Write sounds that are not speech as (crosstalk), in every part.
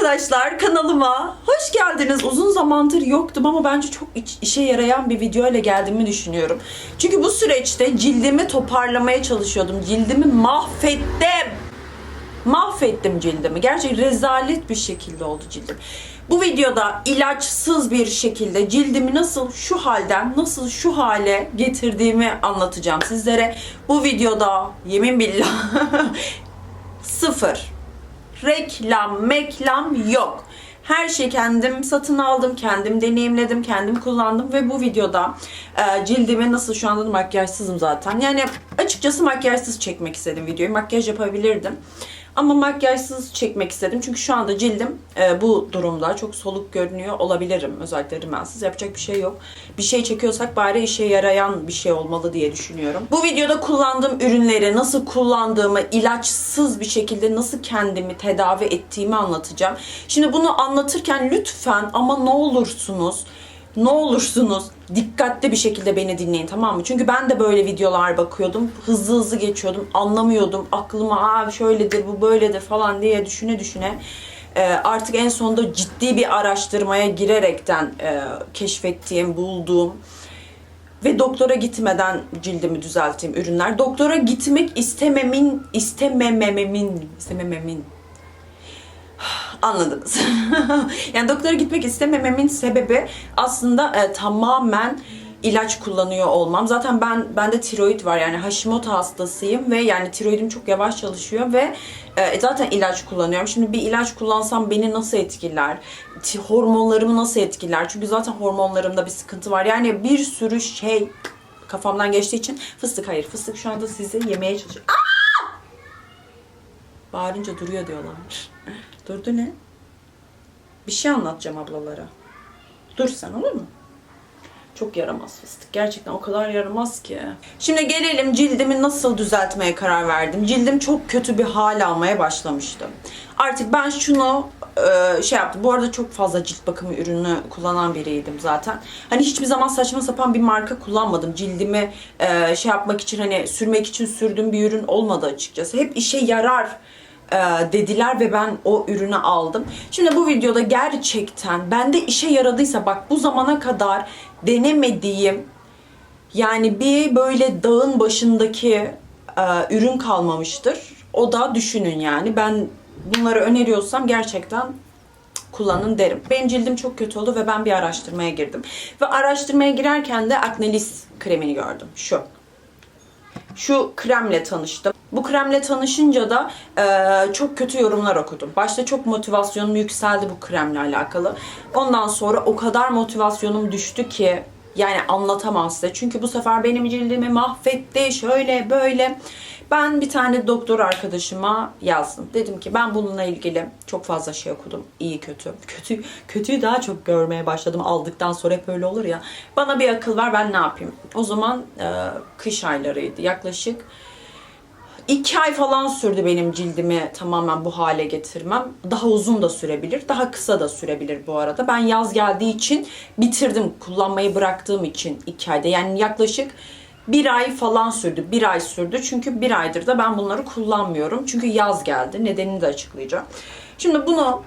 arkadaşlar kanalıma hoş geldiniz. Uzun zamandır yoktum ama bence çok işe yarayan bir video ile geldiğimi düşünüyorum. Çünkü bu süreçte cildimi toparlamaya çalışıyordum. Cildimi mahvettim. Mahvettim cildimi. Gerçekten rezalet bir şekilde oldu cildim. Bu videoda ilaçsız bir şekilde cildimi nasıl şu halden nasıl şu hale getirdiğimi anlatacağım sizlere. Bu videoda yemin billah (laughs) sıfır reklam, meklam yok. Her şeyi kendim satın aldım, kendim deneyimledim, kendim kullandım ve bu videoda e, cildimi nasıl şu anda da makyajsızım zaten. Yani açıkçası makyajsız çekmek istedim videoyu. Makyaj yapabilirdim. Ama makyajsız çekmek istedim. Çünkü şu anda cildim e, bu durumda çok soluk görünüyor olabilirim. Özellikle rimelsiz. Yapacak bir şey yok. Bir şey çekiyorsak bari işe yarayan bir şey olmalı diye düşünüyorum. Bu videoda kullandığım ürünleri nasıl kullandığımı, ilaçsız bir şekilde nasıl kendimi tedavi ettiğimi anlatacağım. Şimdi bunu anlatırken lütfen ama ne olursunuz ne olursunuz dikkatli bir şekilde beni dinleyin tamam mı? Çünkü ben de böyle videolar bakıyordum. Hızlı hızlı geçiyordum. Anlamıyordum. Aklıma Aa, şöyledir bu böyledir falan diye düşüne düşüne e, artık en sonunda ciddi bir araştırmaya girerekten e, keşfettiğim, bulduğum ve doktora gitmeden cildimi düzelttiğim ürünler. Doktora gitmek istememin, istemememin, istemememin Anladınız. (laughs) yani doktora gitmek istemememin sebebi aslında e, tamamen ilaç kullanıyor olmam. Zaten ben bende tiroid var yani Hashimoto hastasıyım ve yani tiroidim çok yavaş çalışıyor ve e, zaten ilaç kullanıyorum. Şimdi bir ilaç kullansam beni nasıl etkiler? Hormonlarımı nasıl etkiler? Çünkü zaten hormonlarımda bir sıkıntı var. Yani bir sürü şey kafamdan geçtiği için fıstık hayır. Fıstık şu anda sizi yemeye çalışıyor. Bağırınca duruyor diyorlar. (laughs) Durdu ne? Bir şey anlatacağım ablalara. Dur sen olur mu? Çok yaramaz fıstık. Gerçekten o kadar yaramaz ki. Şimdi gelelim cildimi nasıl düzeltmeye karar verdim. Cildim çok kötü bir hal almaya başlamıştı. Artık ben şunu e, şey yaptım. Bu arada çok fazla cilt bakımı ürünü kullanan biriydim zaten. Hani hiçbir zaman saçma sapan bir marka kullanmadım. Cildimi e, şey yapmak için hani sürmek için sürdüğüm bir ürün olmadı açıkçası. Hep işe yarar e, dediler ve ben o ürünü aldım. Şimdi bu videoda gerçekten bende işe yaradıysa bak bu zamana kadar denemediğim yani bir böyle dağın başındaki e, ürün kalmamıştır. O da düşünün yani ben bunları öneriyorsam gerçekten kullanın derim. Benim cildim çok kötü oldu ve ben bir araştırmaya girdim. Ve araştırmaya girerken de Acnelis kremini gördüm. Şu şu kremle tanıştım. Bu kremle tanışınca da e, çok kötü yorumlar okudum. Başta çok motivasyonum yükseldi bu kremle alakalı. Ondan sonra o kadar motivasyonum düştü ki yani anlatamam size. Çünkü bu sefer benim cildimi mahvetti. Şöyle böyle. Ben bir tane doktor arkadaşıma yazdım. Dedim ki ben bununla ilgili çok fazla şey okudum. İyi kötü. Kötü kötüyü daha çok görmeye başladım aldıktan sonra hep öyle olur ya. Bana bir akıl ver ben ne yapayım? O zaman e, kış aylarıydı. Yaklaşık İki ay falan sürdü benim cildimi tamamen bu hale getirmem. Daha uzun da sürebilir, daha kısa da sürebilir bu arada. Ben yaz geldiği için bitirdim, kullanmayı bıraktığım için iki ayda. Yani yaklaşık bir ay falan sürdü, bir ay sürdü. Çünkü bir aydır da ben bunları kullanmıyorum. Çünkü yaz geldi, nedenini de açıklayacağım. Şimdi bunu,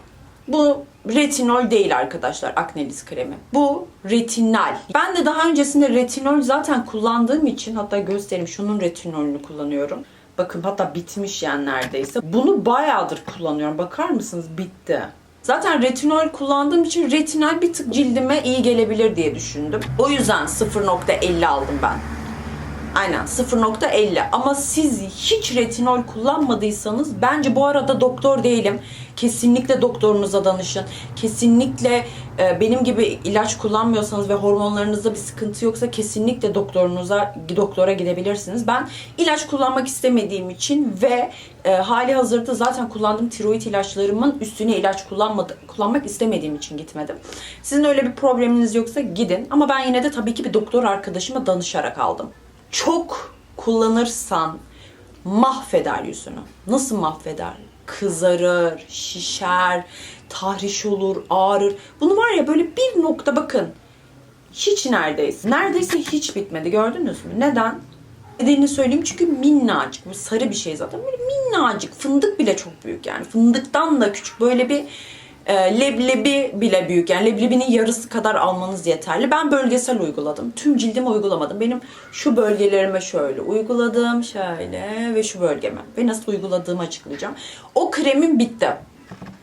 bu retinol değil arkadaşlar, Acnelis kremi. Bu retinal. Ben de daha öncesinde retinol zaten kullandığım için, hatta göstereyim şunun retinolünü kullanıyorum. Bakın hatta bitmiş yani neredeyse. Bunu bayağıdır kullanıyorum. Bakar mısınız? Bitti. Zaten retinol kullandığım için retinal bir tık cildime iyi gelebilir diye düşündüm. O yüzden 0.50 aldım ben. Aynen 0.50 ama siz hiç retinol kullanmadıysanız bence bu arada doktor değilim. Kesinlikle doktorunuza danışın. Kesinlikle e, benim gibi ilaç kullanmıyorsanız ve hormonlarınızda bir sıkıntı yoksa kesinlikle doktorunuza doktora gidebilirsiniz. Ben ilaç kullanmak istemediğim için ve e, hali hazırda zaten kullandığım tiroid ilaçlarımın üstüne ilaç kullanmadı, kullanmak istemediğim için gitmedim. Sizin öyle bir probleminiz yoksa gidin ama ben yine de tabii ki bir doktor arkadaşıma danışarak aldım çok kullanırsan mahveder yüzünü. Nasıl mahveder? Kızarır, şişer, tahriş olur, ağrır. Bunu var ya böyle bir nokta bakın. Hiç neredeyse. Neredeyse hiç bitmedi gördünüz mü? Neden? Nedenini söyleyeyim çünkü minnacık. Bu sarı bir şey zaten. Böyle minnacık. Fındık bile çok büyük yani. Fındıktan da küçük. Böyle bir e, leblebi bile büyük. Yani leblebinin yarısı kadar almanız yeterli. Ben bölgesel uyguladım. Tüm cildime uygulamadım. Benim şu bölgelerime şöyle uyguladım. Şöyle ve şu bölgeme. Ve nasıl uyguladığımı açıklayacağım. O kremim bitti.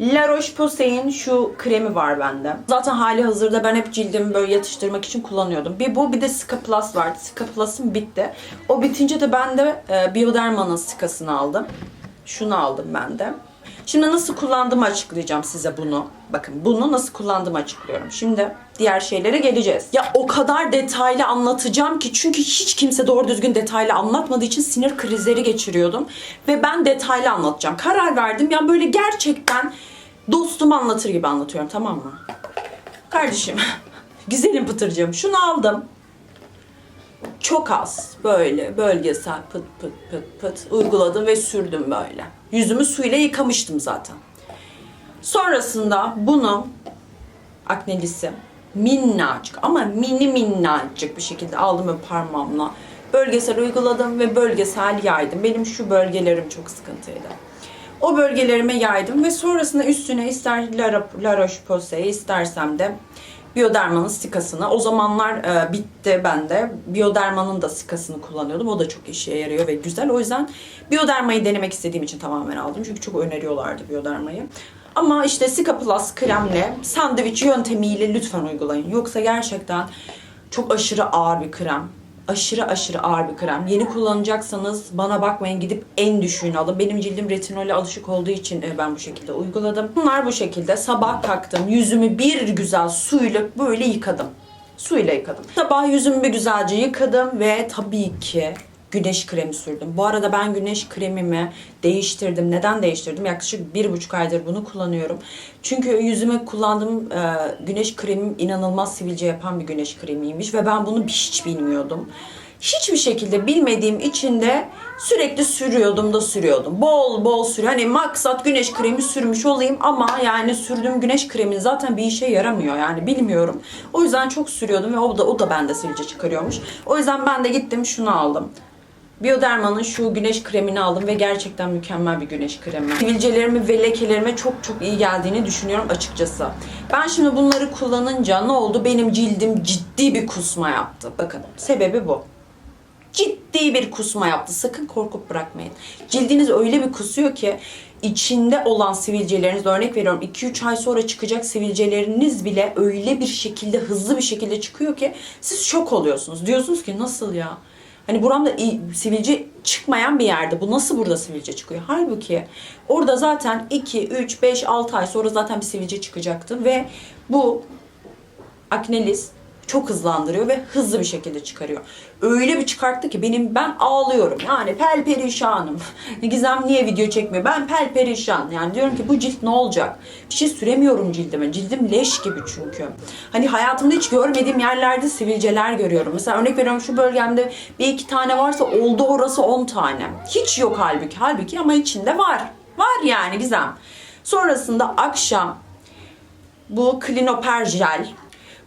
La Roche-Posay'in şu kremi var bende. Zaten hali hazırda ben hep cildimi böyle yatıştırmak için kullanıyordum. Bir bu bir de Sika Plus vardı. Sika Plus'ım bitti. O bitince de ben de e, Bioderma'nın Sika'sını aldım. Şunu aldım ben de. Şimdi nasıl kullandığımı açıklayacağım size bunu. Bakın bunu nasıl kullandığımı açıklıyorum. Şimdi diğer şeylere geleceğiz. Ya o kadar detaylı anlatacağım ki çünkü hiç kimse doğru düzgün detaylı anlatmadığı için sinir krizleri geçiriyordum. Ve ben detaylı anlatacağım. Karar verdim. Yani böyle gerçekten dostumu anlatır gibi anlatıyorum tamam mı? Kardeşim, (laughs) güzelim pıtırcığım şunu aldım. Çok az böyle bölgesel pıt pıt pıt pıt uyguladım ve sürdüm böyle. Yüzümü suyla yıkamıştım zaten. Sonrasında bunu aknelisi minnacık ama mini minnacık bir şekilde aldım ve parmağımla bölgesel uyguladım ve bölgesel yaydım. Benim şu bölgelerim çok sıkıntıydı. O bölgelerime yaydım ve sonrasında üstüne ister La, Roche-Posay istersem de Bioderma'nın sikasını. O zamanlar e, bitti bende. Bioderma'nın da sikasını kullanıyordum. O da çok işe yarıyor ve güzel. O yüzden Bioderma'yı denemek istediğim için tamamen aldım. Çünkü çok öneriyorlardı Bioderma'yı. Ama işte Sika Plus kremle sandviç yöntemiyle lütfen uygulayın. Yoksa gerçekten çok aşırı ağır bir krem. Aşırı aşırı ağır bir krem. Yeni kullanacaksanız bana bakmayın gidip en düşüğünü alın. Benim cildim retinole alışık olduğu için e, ben bu şekilde uyguladım. Bunlar bu şekilde. Sabah kalktım. Yüzümü bir güzel suyla böyle yıkadım. Suyla yıkadım. Sabah yüzümü bir güzelce yıkadım ve tabii ki güneş kremi sürdüm. Bu arada ben güneş kremimi değiştirdim. Neden değiştirdim? Yaklaşık bir buçuk aydır bunu kullanıyorum. Çünkü yüzüme kullandığım e, güneş kremim inanılmaz sivilce yapan bir güneş kremiymiş ve ben bunu hiç bilmiyordum. Hiçbir şekilde bilmediğim için de sürekli sürüyordum da sürüyordum. Bol bol sürüyor. Hani maksat güneş kremi sürmüş olayım ama yani sürdüğüm güneş kremi zaten bir işe yaramıyor yani bilmiyorum. O yüzden çok sürüyordum ve o da o da bende sivilce çıkarıyormuş. O yüzden ben de gittim şunu aldım. Bioderma'nın şu güneş kremini aldım ve gerçekten mükemmel bir güneş kremi. Sivilcelerime ve lekelerime çok çok iyi geldiğini düşünüyorum açıkçası. Ben şimdi bunları kullanınca ne oldu? Benim cildim ciddi bir kusma yaptı. Bakın sebebi bu. Ciddi bir kusma yaptı. Sakın korkup bırakmayın. Cildiniz öyle bir kusuyor ki içinde olan sivilceleriniz örnek veriyorum 2-3 ay sonra çıkacak sivilceleriniz bile öyle bir şekilde hızlı bir şekilde çıkıyor ki siz şok oluyorsunuz. Diyorsunuz ki nasıl ya? Hani buramda sivilce çıkmayan bir yerde. Bu nasıl burada sivilce çıkıyor? Halbuki orada zaten 2, 3, 5, 6 ay sonra zaten bir sivilce çıkacaktı. Ve bu aknelis çok hızlandırıyor ve hızlı bir şekilde çıkarıyor. Öyle bir çıkarttı ki benim ben ağlıyorum. Yani pel perişanım. (laughs) Gizem niye video çekmiyor? Ben pel perişan. Yani diyorum ki bu cilt ne olacak? Bir şey süremiyorum cildime. Cildim leş gibi çünkü. Hani hayatımda hiç görmediğim yerlerde sivilceler görüyorum. Mesela örnek veriyorum şu bölgemde bir iki tane varsa oldu orası on tane. Hiç yok halbuki. Halbuki ama içinde var. Var yani Gizem. Sonrasında akşam bu Klinoper jel.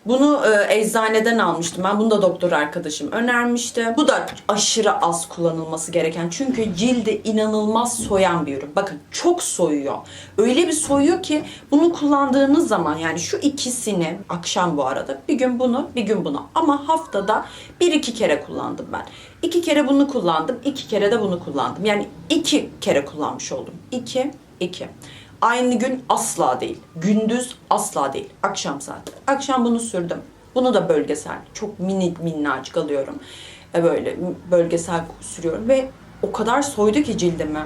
Bunu e, eczaneden almıştım. Ben bunu da doktor arkadaşım önermişti. Bu da aşırı az kullanılması gereken. Çünkü cildi inanılmaz soyan bir ürün. Bakın çok soyuyor. Öyle bir soyuyor ki bunu kullandığınız zaman yani şu ikisini akşam bu arada bir gün bunu bir gün bunu ama haftada bir iki kere kullandım ben. İki kere bunu kullandım. iki kere de bunu kullandım. Yani iki kere kullanmış oldum. İki, iki. Aynı gün asla değil. Gündüz asla değil. Akşam saat. Akşam bunu sürdüm. Bunu da bölgesel. Çok mini minnacık alıyorum. Ve böyle bölgesel sürüyorum. Ve o kadar soydu ki cildimi.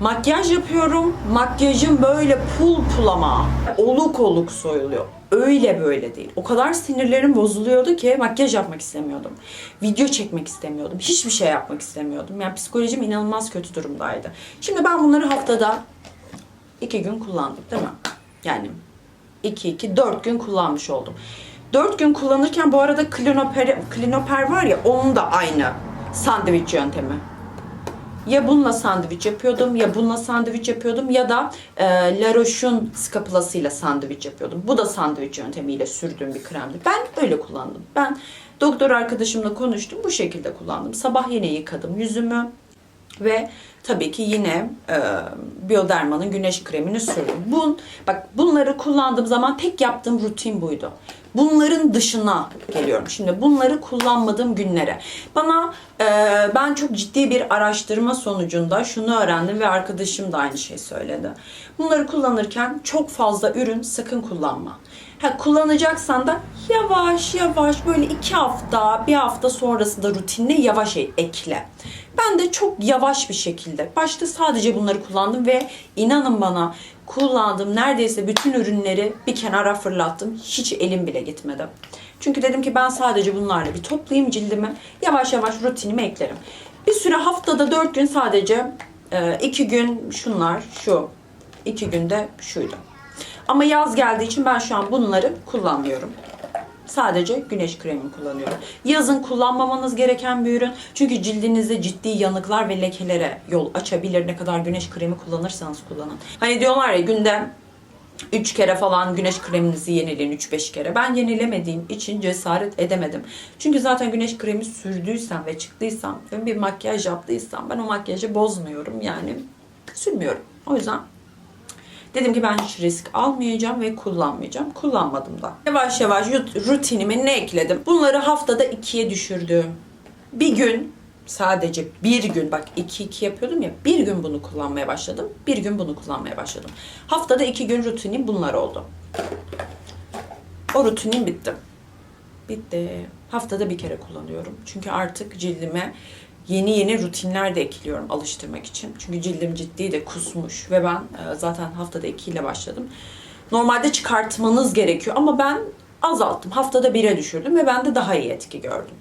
Makyaj yapıyorum. Makyajım böyle pul pul ama. Oluk oluk soyuluyor. Öyle böyle değil. O kadar sinirlerim bozuluyordu ki makyaj yapmak istemiyordum. Video çekmek istemiyordum. Hiçbir şey yapmak istemiyordum. Yani psikolojim inanılmaz kötü durumdaydı. Şimdi ben bunları haftada iki gün kullandım değil mi? Yani 2 2 4 gün kullanmış oldum. 4 gün kullanırken bu arada klinoper, klinoper var ya onun da aynı sandviç yöntemi. Ya bununla sandviç yapıyordum ya bununla sandviç yapıyordum ya da e, La Roche'un skapulasıyla sandviç yapıyordum. Bu da sandviç yöntemiyle sürdüğüm bir kremdi. Ben öyle kullandım. Ben doktor arkadaşımla konuştum bu şekilde kullandım. Sabah yine yıkadım yüzümü ve tabii ki yine e, Bioderma'nın güneş kremini sürdüm. Bun, bak bunları kullandığım zaman tek yaptığım rutin buydu. Bunların dışına geliyorum. Şimdi bunları kullanmadığım günlere. Bana e, ben çok ciddi bir araştırma sonucunda şunu öğrendim ve arkadaşım da aynı şeyi söyledi. Bunları kullanırken çok fazla ürün sakın kullanma. Ha, kullanacaksan da yavaş yavaş böyle iki hafta, bir hafta sonrasında rutinine yavaş e- ekle. Ben de çok yavaş bir şekilde başta sadece bunları kullandım ve inanın bana kullandığım neredeyse bütün ürünleri bir kenara fırlattım. Hiç elim bile gitmedi. Çünkü dedim ki ben sadece bunlarla bir toplayayım cildimi. Yavaş yavaş rutinime eklerim. Bir süre haftada 4 gün sadece 2 gün şunlar, şu. 2 günde şuydu. Ama yaz geldiği için ben şu an bunları kullanmıyorum. Sadece güneş kremi kullanıyorum. Yazın kullanmamanız gereken bir ürün. Çünkü cildinizde ciddi yanıklar ve lekelere yol açabilir. Ne kadar güneş kremi kullanırsanız kullanın. Hani diyorlar ya günde 3 kere falan güneş kreminizi yenileyin 3-5 kere. Ben yenilemediğim için cesaret edemedim. Çünkü zaten güneş kremi sürdüysem ve çıktıysam ve bir makyaj yaptıysam ben o makyajı bozmuyorum yani sürmüyorum. O yüzden Dedim ki ben hiç risk almayacağım ve kullanmayacağım. Kullanmadım da. Yavaş yavaş rutinime ne ekledim? Bunları haftada ikiye düşürdüm. Bir gün sadece bir gün bak 2-2 yapıyordum ya bir gün bunu kullanmaya başladım. Bir gün bunu kullanmaya başladım. Haftada iki gün rutinim bunlar oldu. O rutinim bitti. Bitti. Haftada bir kere kullanıyorum. Çünkü artık cildime yeni yeni rutinler de ekliyorum alıştırmak için. Çünkü cildim ciddi de kusmuş ve ben e, zaten haftada 2 ile başladım. Normalde çıkartmanız gerekiyor ama ben azalttım. Haftada 1'e düşürdüm ve ben de daha iyi etki gördüm.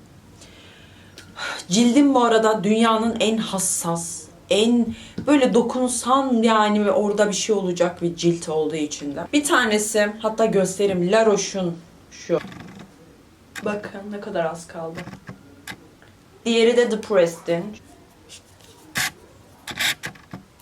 Cildim bu arada dünyanın en hassas, en böyle dokunsan yani ve orada bir şey olacak bir cilt olduğu için de. Bir tanesi hatta göstereyim La Roche'un şu. Bakın ne kadar az kaldı. Diğeri de The Preston.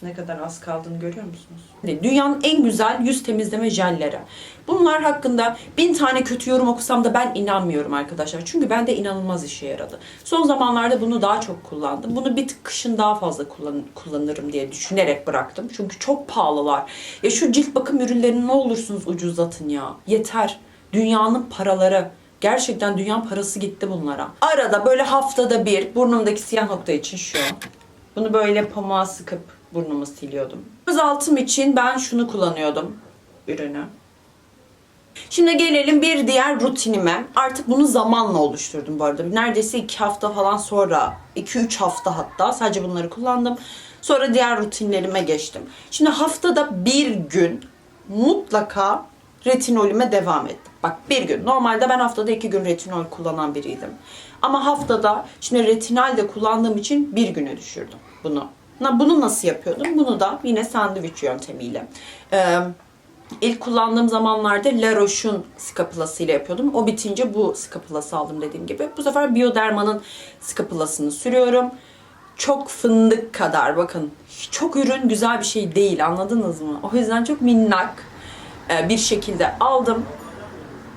Ne kadar az kaldığını görüyor musunuz? Dünyanın en güzel yüz temizleme jelleri. Bunlar hakkında bin tane kötü yorum okusam da ben inanmıyorum arkadaşlar. Çünkü bende inanılmaz işe yaradı. Son zamanlarda bunu daha çok kullandım. Bunu bir tık kışın daha fazla kullan kullanırım diye düşünerek bıraktım. Çünkü çok pahalılar. Ya şu cilt bakım ürünlerini ne olursunuz ucuzlatın ya. Yeter. Dünyanın paraları. Gerçekten dünyanın parası gitti bunlara. Arada böyle haftada bir burnumdaki siyah nokta için şu. Bunu böyle pamuğa sıkıp burnumu siliyordum. Göz altım için ben şunu kullanıyordum. Ürünü. Şimdi gelelim bir diğer rutinime. Artık bunu zamanla oluşturdum bu arada. Neredeyse 2 hafta falan sonra, 2-3 hafta hatta sadece bunları kullandım. Sonra diğer rutinlerime geçtim. Şimdi haftada bir gün mutlaka retinolüme devam ettim. Bak bir gün. Normalde ben haftada iki gün retinol kullanan biriydim. Ama haftada şimdi retinal de kullandığım için bir güne düşürdüm bunu. Na, bunu nasıl yapıyordum? Bunu da yine sandviç yöntemiyle. Ee, ilk kullandığım zamanlarda La Roche'un skapulası ile yapıyordum. O bitince bu skapulası aldım dediğim gibi. Bu sefer Bioderma'nın skapulasını sürüyorum. Çok fındık kadar bakın. Çok ürün güzel bir şey değil anladınız mı? O yüzden çok minnak bir şekilde aldım.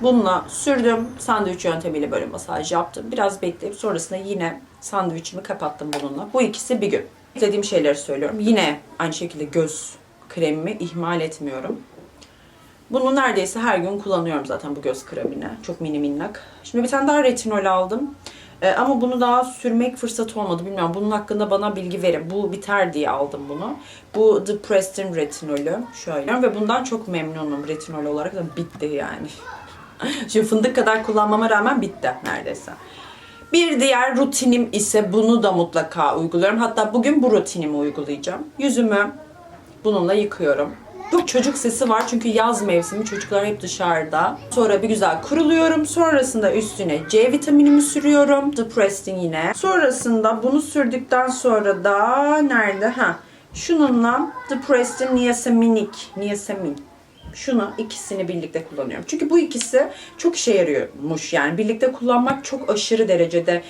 Bununla sürdüm. Sandviç yöntemiyle böyle masaj yaptım. Biraz bekleyip sonrasında yine sandviçimi kapattım bununla. Bu ikisi bir gün. Dediğim şeyleri söylüyorum. Yine aynı şekilde göz kremimi ihmal etmiyorum. Bunu neredeyse her gün kullanıyorum zaten bu göz kremini. Çok mini minnak. Şimdi bir tane daha retinol aldım. Ee, ama bunu daha sürmek fırsatı olmadı. Bilmiyorum. Bunun hakkında bana bilgi verin. Bu biter diye aldım bunu. Bu The Preston retinolü. Şöyle. Ve bundan çok memnunum retinol olarak da bitti yani. (laughs) Şimdi fındık kadar kullanmama rağmen bitti neredeyse. Bir diğer rutinim ise bunu da mutlaka uyguluyorum. Hatta bugün bu rutinimi uygulayacağım. Yüzümü bununla yıkıyorum. Çok çocuk sesi var çünkü yaz mevsimi çocuklar hep dışarıda. Sonra bir güzel kuruluyorum. Sonrasında üstüne C vitaminimi sürüyorum. The Preston yine. Sonrasında bunu sürdükten sonra da nerede? Ha. Şununla The Preston Niacinamide. Niacinamide. Şunu ikisini birlikte kullanıyorum. Çünkü bu ikisi çok işe yarıyormuş. Yani birlikte kullanmak çok aşırı derecede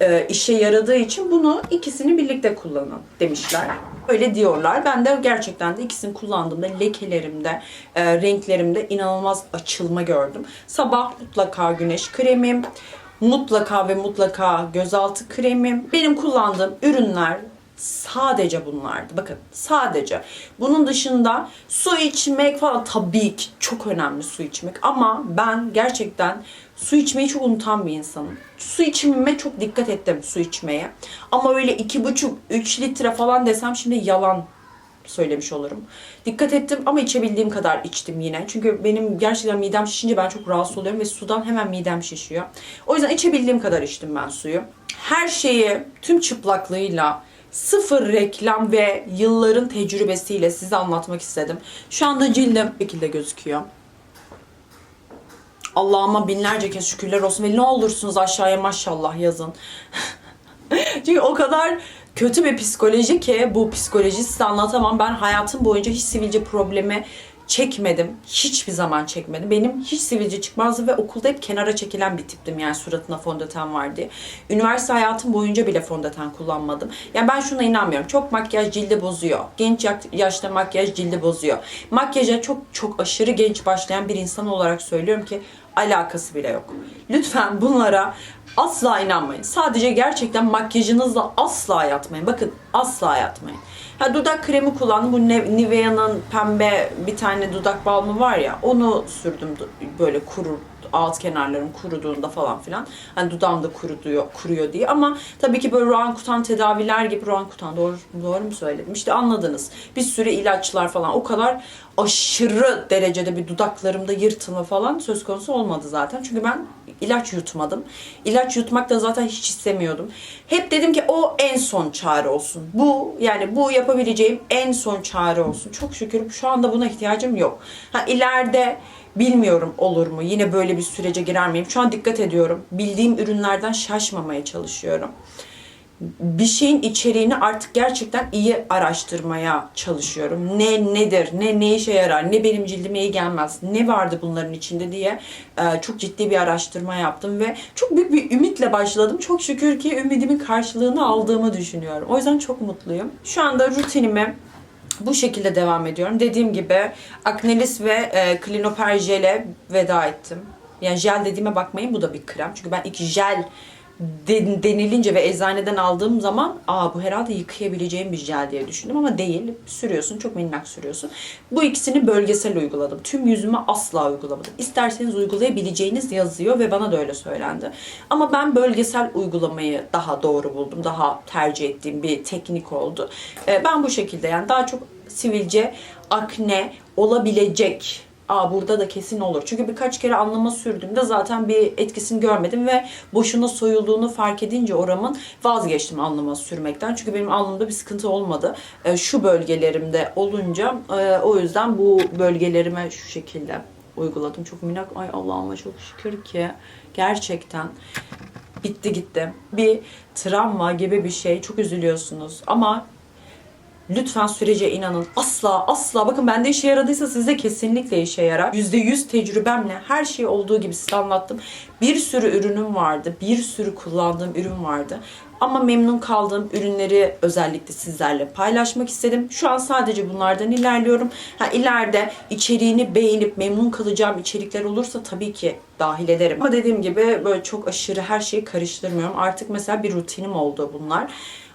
e, işe yaradığı için bunu ikisini birlikte kullanın demişler. Öyle diyorlar. Ben de gerçekten de ikisini kullandığımda lekelerimde, e, renklerimde inanılmaz açılma gördüm. Sabah mutlaka güneş kremim, mutlaka ve mutlaka gözaltı kremim. Benim kullandığım ürünler Sadece bunlardı. Bakın sadece. Bunun dışında su içmek falan tabii ki çok önemli su içmek. Ama ben gerçekten su içmeyi çok unutan bir insanım. Su içimime çok dikkat ettim su içmeye. Ama öyle iki buçuk, üç litre falan desem şimdi yalan söylemiş olurum. Dikkat ettim ama içebildiğim kadar içtim yine. Çünkü benim gerçekten midem şişince ben çok rahatsız oluyorum ve sudan hemen midem şişiyor. O yüzden içebildiğim kadar içtim ben suyu. Her şeyi tüm çıplaklığıyla sıfır reklam ve yılların tecrübesiyle size anlatmak istedim. Şu anda cildim şekilde gözüküyor. Allah'ıma binlerce kez şükürler olsun ve ne olursunuz aşağıya maşallah yazın. (laughs) Çünkü o kadar kötü bir psikoloji ki bu psikoloji size anlatamam. Ben hayatım boyunca hiç sivilce problemi çekmedim. Hiçbir zaman çekmedim. Benim hiç sivilce çıkmazdı ve okulda hep kenara çekilen bir tiptim yani suratına fondöten var diye. Üniversite hayatım boyunca bile fondöten kullanmadım. Yani ben şuna inanmıyorum. Çok makyaj cildi bozuyor. Genç ya- yaşta makyaj cildi bozuyor. Makyaja çok çok aşırı genç başlayan bir insan olarak söylüyorum ki alakası bile yok. Lütfen bunlara asla inanmayın. Sadece gerçekten makyajınızla asla yatmayın. Bakın asla yatmayın. Ha dudak kremi kullandım. Bu Nivea'nın pembe bir tane dudak balmı var ya. Onu sürdüm böyle kurur alt kenarlarım kuruduğunda falan filan. Hani dudağım da kuruduyor, kuruyor diye. Ama tabii ki böyle Roakutan tedaviler gibi Roakutan doğru, doğru mu söyledim? İşte anladınız. Bir sürü ilaçlar falan. O kadar aşırı derecede bir dudaklarımda yırtılma falan söz konusu olmadı zaten. Çünkü ben ilaç yutmadım. İlaç yutmak da zaten hiç istemiyordum. Hep dedim ki o en son çare olsun. Bu yani bu yapabileceğim en son çare olsun. Çok şükür şu anda buna ihtiyacım yok. Ha ileride bilmiyorum olur mu? Yine böyle bir sürece girer miyim? Şu an dikkat ediyorum. Bildiğim ürünlerden şaşmamaya çalışıyorum bir şeyin içeriğini artık gerçekten iyi araştırmaya çalışıyorum. Ne nedir, ne ne işe yarar, ne benim cildime iyi gelmez, ne vardı bunların içinde diye e, çok ciddi bir araştırma yaptım ve çok büyük bir ümitle başladım. Çok şükür ki ümidimin karşılığını aldığımı düşünüyorum. O yüzden çok mutluyum. Şu anda rutinime bu şekilde devam ediyorum. Dediğim gibi Aknelis ve e, Klinoper veda ettim. Yani jel dediğime bakmayın bu da bir krem. Çünkü ben ilk jel den- denilince ve eczaneden aldığım zaman aa bu herhalde yıkayabileceğim bir jel diye düşündüm ama değil. Sürüyorsun çok minnak sürüyorsun. Bu ikisini bölgesel uyguladım. Tüm yüzüme asla uygulamadım. İsterseniz uygulayabileceğiniz yazıyor ve bana da öyle söylendi. Ama ben bölgesel uygulamayı daha doğru buldum. Daha tercih ettiğim bir teknik oldu. Ee, ben bu şekilde yani daha çok sivilce, akne olabilecek Aa burada da kesin olur. Çünkü birkaç kere alnıma sürdüğümde zaten bir etkisini görmedim ve boşuna soyulduğunu fark edince oramın vazgeçtim alnıma sürmekten. Çünkü benim alnımda bir sıkıntı olmadı. Ee, şu bölgelerimde olunca e, o yüzden bu bölgelerime şu şekilde uyguladım. Çok minnak. Ay Allah'ıma çok şükür ki gerçekten bitti gitti. Bir travma gibi bir şey. Çok üzülüyorsunuz. Ama Lütfen sürece inanın. Asla asla bakın bende işe yaradıysa sizde kesinlikle işe yarar. %100 tecrübemle her şey olduğu gibi size anlattım. Bir sürü ürünüm vardı. Bir sürü kullandığım ürün vardı. Ama memnun kaldığım ürünleri özellikle sizlerle paylaşmak istedim. Şu an sadece bunlardan ilerliyorum. Ha ileride içeriğini beğenip memnun kalacağım içerikler olursa tabii ki dahil ederim. Ama dediğim gibi böyle çok aşırı her şeyi karıştırmıyorum. Artık mesela bir rutinim oldu bunlar.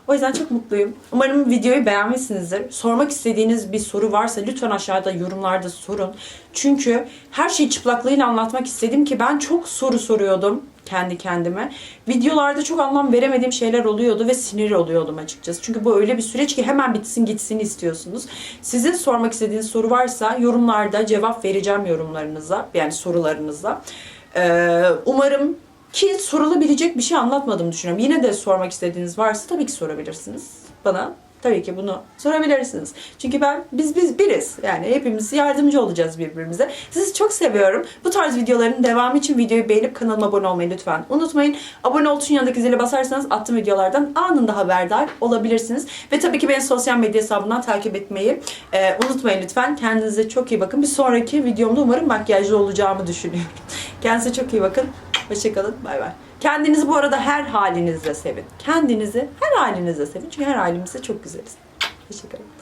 O yüzden çok mutluyum. Umarım videoyu beğenmişsinizdir. Sormak istediğiniz bir soru varsa lütfen aşağıda yorumlarda sorun. Çünkü her şeyi çıplaklığıyla anlatmak istedim ki ben çok soru soruyordum kendi kendime. Videolarda çok anlam veremediğim şeyler oluyordu ve sinir oluyordum açıkçası. Çünkü bu öyle bir süreç ki hemen bitsin gitsin istiyorsunuz. Sizin sormak istediğiniz soru varsa yorumlarda cevap vereceğim yorumlarınıza yani sorularınıza. Ee, umarım ki sorulabilecek bir şey anlatmadım düşünüyorum. Yine de sormak istediğiniz varsa tabii ki sorabilirsiniz. Bana tabii ki bunu sorabilirsiniz. Çünkü ben biz biz biriz. Yani hepimiz yardımcı olacağız birbirimize. Sizi çok seviyorum. Bu tarz videoların devamı için videoyu beğenip kanalıma abone olmayı lütfen unutmayın. Abone ol tuşun yanındaki zile basarsanız attığım videolardan anında haberdar olabilirsiniz. Ve tabii ki beni sosyal medya hesabından takip etmeyi e, unutmayın lütfen. Kendinize çok iyi bakın. Bir sonraki videomda umarım makyajlı olacağımı düşünüyorum. (laughs) Kendinize çok iyi bakın. Hoşçakalın. Bay bay. Kendinizi bu arada her halinizle sevin. Kendinizi her halinizle sevin. Çünkü her halimizde çok güzeliz. Hoşçakalın.